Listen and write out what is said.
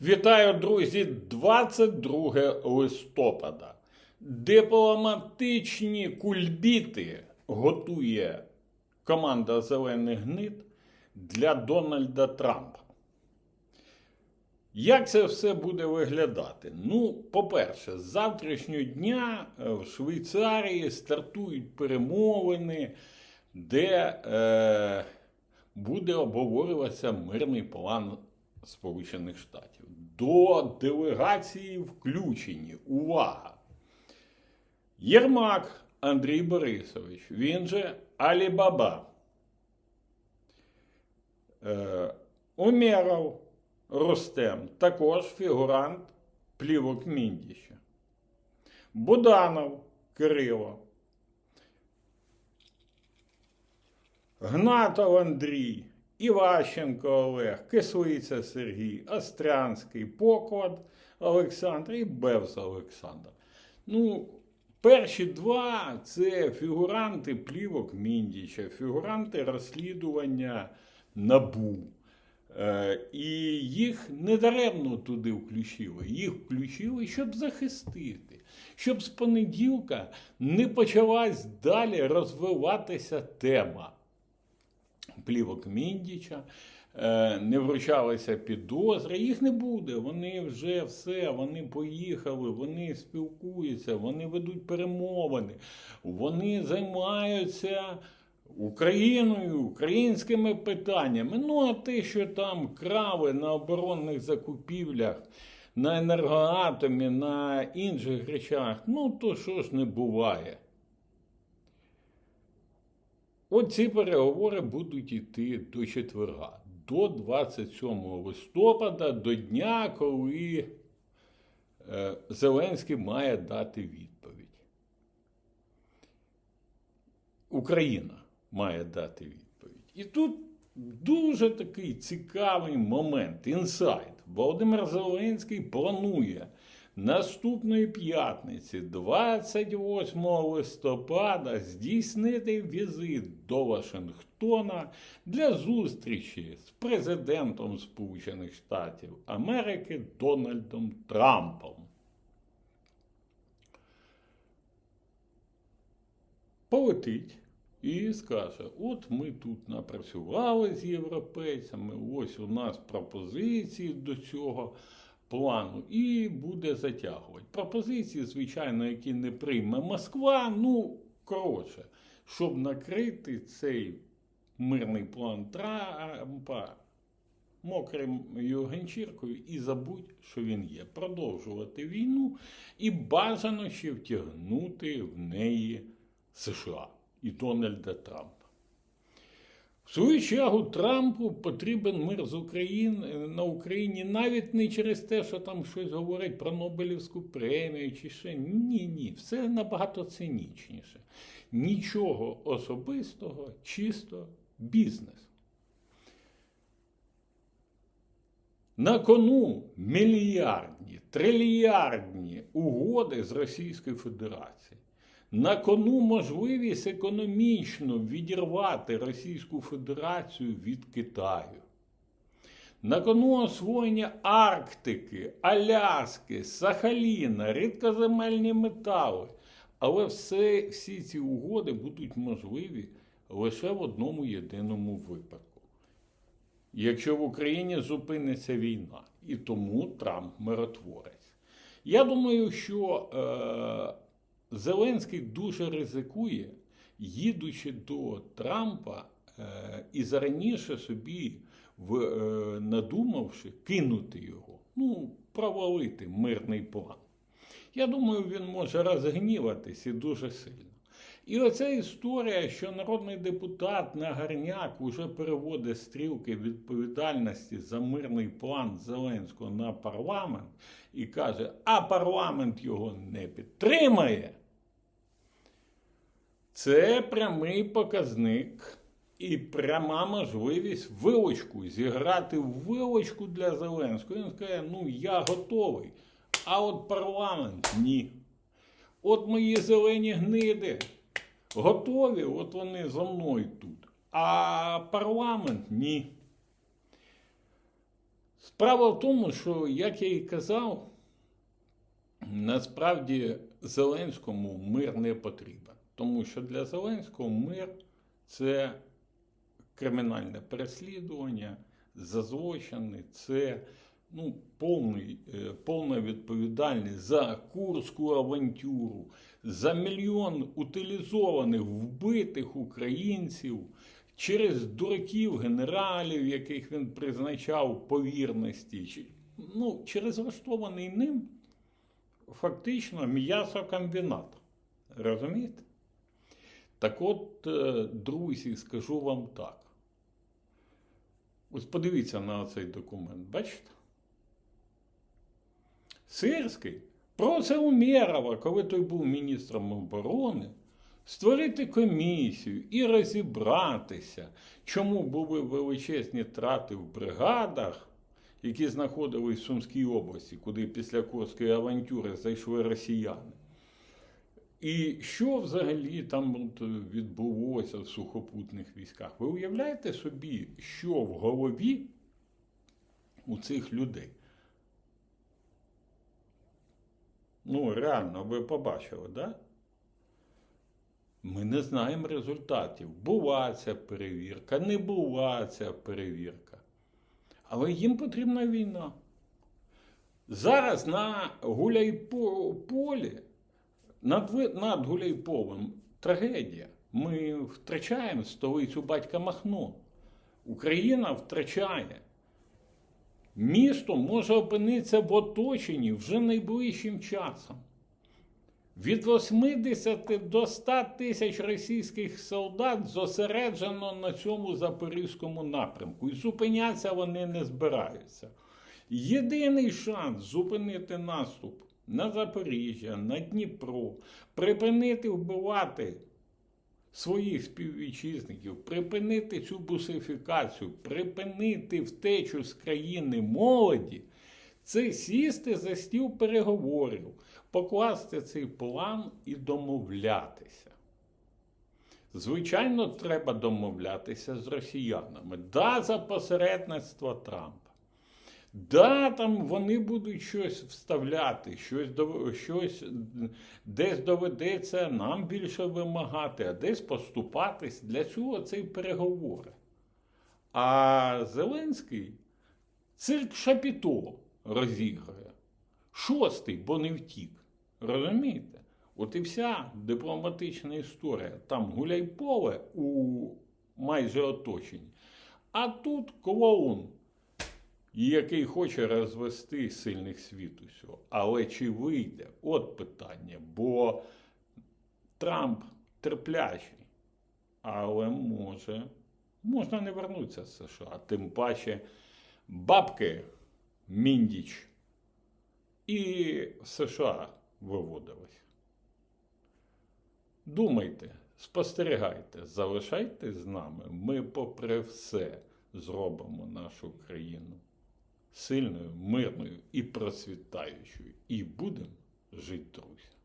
Вітаю, друзі! 22 листопада. Дипломатичні кульбіти готує команда Зелених гнид для Дональда Трампа. Як це все буде виглядати? Ну, по-перше, з завтрашнього дня е, в Швейцарії стартують перемовини, де е, буде обговорюватися мирний план Сполучених Штатів. До делегації включені. Увага! Єрмак Андрій Борисович, він же Алібаба. Е, Умєров Рустем, також фігурант плівок Міндіща. Буданов Кирило. Гнатов Андрій, Іващенко Олег, Кислиця Сергій, Острянський, Поклад Олександр і Бевс Олександр. Ну, перші два це фігуранти плівок Міндіча, фігуранти розслідування НАБУ. Е, І їх недаремно туди включили. Їх включили, щоб захистити, щоб з понеділка не почалась далі розвиватися тема плівок Міндіча, е, не вручалися підозри. Їх не буде. Вони вже все, вони поїхали, вони спілкуються, вони ведуть перемовини, вони займаються. Україною, українськими питаннями. Ну, а те, що там крали на оборонних закупівлях, на енергоатомі, на інших речах, ну то що ж не буває. Оці переговори будуть йти до четверга, до 27 листопада, до дня, коли е, Зеленський має дати відповідь. Україна має дати відповідь. І тут дуже такий цікавий момент, інсайт. Володимир Зеленський планує наступної п'ятниці, 28 листопада, здійснити візит до Вашингтона для зустрічі з президентом Сполучених Штатів Америки Дональдом Трампом. Полетить і скаже: от ми тут напрацювали з європейцями, ось у нас пропозиції до цього плану, і буде затягувати. Пропозиції, звичайно, які не прийме Москва, ну, коротше, щоб накрити цей мирний план Трампа мокрою ганчіркою і забудь, що він є. Продовжувати війну і бажано ще втягнути в неї США і Дональда Трампа. В свою чергу Трампу потрібен мир з України на Україні навіть не через те, що там щось говорять про Нобелівську премію чи ще. Ні, ні, все набагато цинічніше. Нічого особистого, чисто бізнес. На кону мільярдні, трильярдні угоди з Російською Федерацією. На кону можливість економічно відірвати Російську Федерацію від Китаю. На кону освоєння Арктики, Аляски, Сахаліна, рідкоземельні метали. Але все, всі ці угоди будуть можливі лише в одному єдиному випадку. Якщо в Україні зупиниться війна, і тому Трамп миротворець. Я думаю, що. Е- Зеленський дуже ризикує, їдучи до Трампа е, і зараніше собі в, е, надумавши кинути його, ну, провалити мирний план. Я думаю, він може розгніватись і дуже сильно. І оця історія, що народний депутат Нагарняк уже переводить стрілки відповідальності за мирний план Зеленського на парламент і каже, а парламент його не підтримає. Це прямий показник і пряма можливість вилочку зіграти вилочку для Зеленського. Він скаже, ну я готовий. А от парламент ні. От мої зелені гниди готові, от вони за мною тут. А парламент ні. Справа в тому, що, як я і казав, насправді Зеленському мир не потрібен. Тому що для Зеленського мир це кримінальне переслідування, за злочини, це ну, повний, е, повна відповідальність за Курську авантюру, за мільйон утилізованих, вбитих українців через дураків, генералів, яких він призначав по вірності, чи- ну, через влаштований ним фактично м'ясокомбінат. Розумієте? Так от, е, друзі, скажу вам так. Ось подивіться на цей документ, бачите? Сирський просив Умєрова, коли той був міністром оборони, створити комісію і розібратися, чому були величезні трати в бригадах, які знаходились в Сумській області, куди після Курської авантюри зайшли росіяни. І що взагалі там відбулося в сухопутних військах? Ви уявляєте собі, що в голові у цих людей? Ну, реально, ви побачили, да? Ми не знаємо результатів. Була ця перевірка, не була ця перевірка. Але їм потрібна війна. Зараз на Гуляйполі над, над Гуляйполем трагедія. Ми втрачаємо столицю батька Махно. Україна втрачає. Місто може опинитися в оточенні вже найближчим часом. Від 80 до 100 тисяч російських солдат зосереджено на цьому запорізькому напрямку. І зупинятися вони не збираються. Єдиний шанс зупинити наступ на Запоріжжя, на Дніпро, припинити вбивати своїх співвітчизників, припинити цю бусифікацію, припинити втечу з країни молоді, це сісти за стіл переговорів, покласти цей план і домовлятися. Звичайно, треба домовлятися з росіянами. Да, за посередництва Трампа. Да, там вони будуть щось вставляти, щось, щось десь доведеться нам більше вимагати, а десь поступатись. Для цього це й переговори. А Зеленський цирк Шапіто розіграє. Шостий, бо не втік. Розумієте? От і вся дипломатична історія. Там гуляй поле у майже оточенні. А тут клоун який хоче розвести сильних світу всього. Але чи вийде? От питання. Бо Трамп терплячий, але може, можна не вернутися з США. Тим паче бабки Міндіч і США виводились. Думайте, спостерігайте, залишайтесь з нами. Ми, попри все, зробимо нашу країну сильною, мирною і процвітаючою. І будемо жити, друзі.